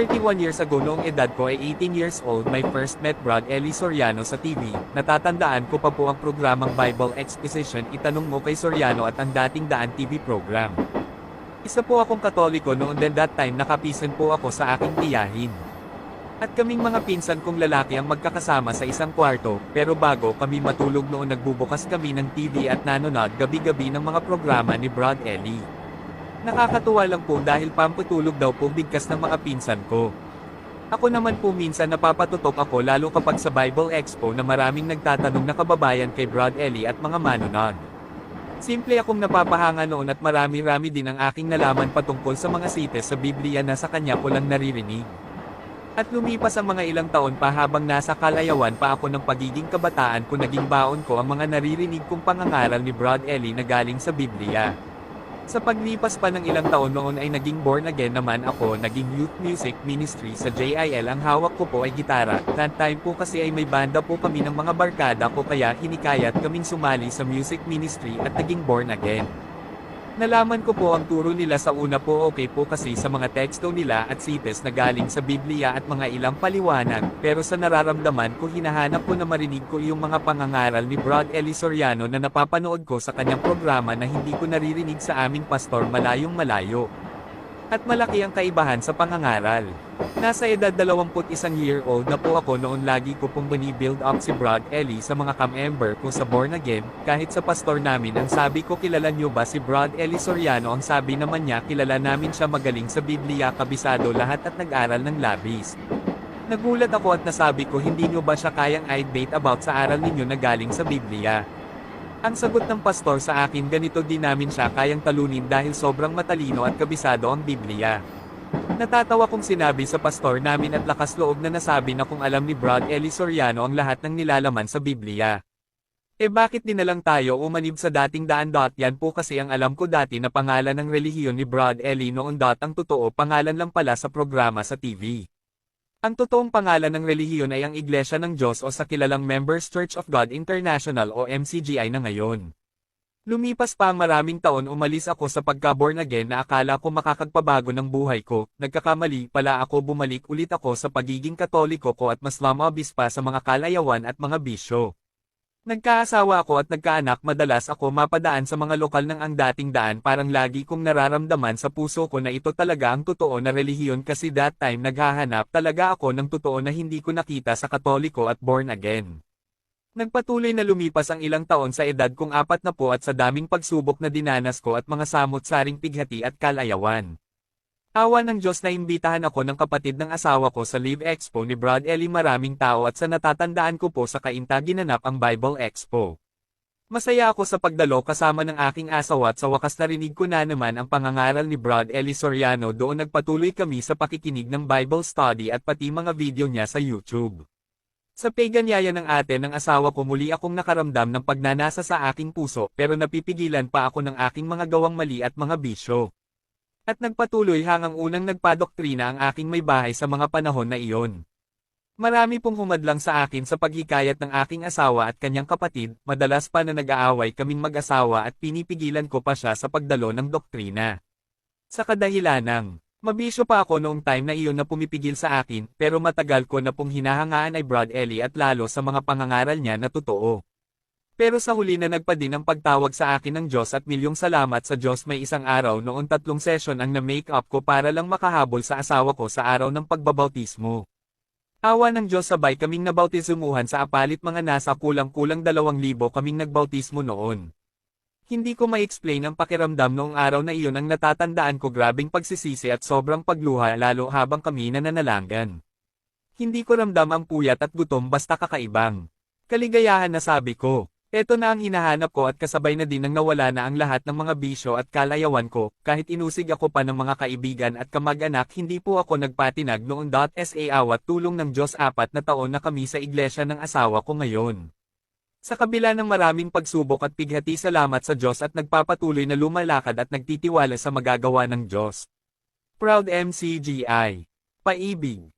31 years ago noong edad ko ay 18 years old my first met Brad Eli Soriano sa TV, natatandaan ko pa po ang programang Bible Exposition Itanong Mo Kay Soriano at ang dating Daan TV program. Isa po akong katoliko noon then that time nakapisan po ako sa aking tiyahin. At kaming mga pinsan kong lalaki ang magkakasama sa isang kwarto, pero bago kami matulog noon nagbubukas kami ng TV at nanonood gabi-gabi ng mga programa ni Brad Eli. Nakakatuwa lang po dahil pampatulog daw po bigkas ng mga pinsan ko. Ako naman po minsan napapatutok ako lalo kapag sa Bible Expo na maraming nagtatanong na kababayan kay Brad Eli at mga manonood. Simple akong napapahanga noon at marami-rami din ang aking nalaman patungkol sa mga sites sa Biblia na sa kanya ko lang naririnig. At lumipas ang mga ilang taon pa habang nasa kalayawan pa ako ng pagiging kabataan ko naging baon ko ang mga naririnig kong pangangaral ni Brad Eli na galing sa Biblia. Sa paglipas pa ng ilang taon noon ay naging born again naman ako, naging youth music ministry sa JIL. Ang hawak ko po ay gitara. That time po kasi ay may banda po kami ng mga barkada ko kaya hinikayat kaming sumali sa music ministry at naging born again. Nalaman ko po ang turo nila sa una po okay po kasi sa mga teksto nila at sites na galing sa Biblia at mga ilang paliwanag, pero sa nararamdaman ko hinahanap ko na marinig ko yung mga pangangaral ni Brad Eli Soriano na napapanood ko sa kanyang programa na hindi ko naririnig sa aming pastor malayong malayo. At malaki ang kaibahan sa pangangaral. Nasa edad 21 year old na po ako noon lagi ko pong bini-build up si Brad Eli sa mga ka-member ko sa Born Again, kahit sa pastor namin ang sabi ko kilala nyo ba si Brad Eli Soriano ang sabi naman niya kilala namin siya magaling sa Biblia kabisado lahat at nag-aral ng labis. Nagulat ako at nasabi ko hindi nyo ba siya kayang i-debate about sa aral ninyo na galing sa Biblia. Ang sagot ng pastor sa akin ganito din namin siya kayang talunin dahil sobrang matalino at kabisado ang Biblia. Natatawa kong sinabi sa pastor namin at lakas loob na nasabi na kung alam ni Brad Eli Soriano ang lahat ng nilalaman sa Biblia. E bakit di na lang tayo umanib sa dating daan dot yan po kasi ang alam ko dati na pangalan ng relihiyon ni Brad Eli noon ang totoo pangalan lang pala sa programa sa TV. Ang totoong pangalan ng relihiyon ay ang Iglesia ng Diyos o sa kilalang Members Church of God International o MCGI na ngayon. Lumipas pa ang maraming taon umalis ako sa pagka-born again na akala ko makakagpabago ng buhay ko, nagkakamali pala ako bumalik ulit ako sa pagiging katoliko ko at mas lamabis pa sa mga kalayawan at mga bisyo. Nagkaasawa ako at nagkaanak madalas ako mapadaan sa mga lokal ng ang dating daan parang lagi kong nararamdaman sa puso ko na ito talaga ang totoo na relihiyon kasi that time naghahanap talaga ako ng totoo na hindi ko nakita sa katoliko at born again. Nagpatuloy na lumipas ang ilang taon sa edad kong apat na po at sa daming pagsubok na dinanas ko at mga samot-saring pighati at kalayawan. Awa ng Diyos na imbitahan ako ng kapatid ng asawa ko sa Live Expo ni Brad Eli maraming tao at sa natatandaan ko po sa kainta ginanap ang Bible Expo. Masaya ako sa pagdalo kasama ng aking asawa at sa wakas narinig ko na naman ang pangangaral ni Brad Eli Soriano doon nagpatuloy kami sa pakikinig ng Bible study at pati mga video niya sa YouTube. Sa paganyaya ng ate ng asawa ko muli akong nakaramdam ng pagnanasa sa aking puso pero napipigilan pa ako ng aking mga gawang mali at mga bisyo. At nagpatuloy hangang unang nagpadoktrina ang aking may bahay sa mga panahon na iyon. Marami pong humadlang sa akin sa paghikayat ng aking asawa at kanyang kapatid, madalas pa na nag-aaway kaming mag-asawa at pinipigilan ko pa siya sa pagdalo ng doktrina. Sa kadahilanang, mabisyo pa ako noong time na iyon na pumipigil sa akin, pero matagal ko na pong hinahangaan ay Brad Eli at lalo sa mga pangangaral niya na totoo. Pero sa huli na nagpa din ang pagtawag sa akin ng Diyos at milyong salamat sa Diyos may isang araw noon tatlong session ang na-make up ko para lang makahabol sa asawa ko sa araw ng pagbabautismo. Awa ng Diyos sabay kaming nabautismuhan sa apalit mga nasa kulang-kulang dalawang libo kaming nagbautismo noon. Hindi ko ma-explain ang pakiramdam noong araw na iyon ang natatandaan ko grabing pagsisisi at sobrang pagluha lalo habang kami nananalangan. Hindi ko ramdam ang puyat at gutom basta kakaibang. Kaligayahan na sabi ko. Ito na ang hinahanap ko at kasabay na din nang nawala na ang lahat ng mga bisyo at kalayawan ko, kahit inusig ako pa ng mga kaibigan at kamag-anak hindi po ako nagpatinag noon. Sa awat tulong ng Diyos apat na taon na kami sa iglesia ng asawa ko ngayon. Sa kabila ng maraming pagsubok at pighati salamat sa Diyos at nagpapatuloy na lumalakad at nagtitiwala sa magagawa ng Diyos. Proud MCGI. Paibig.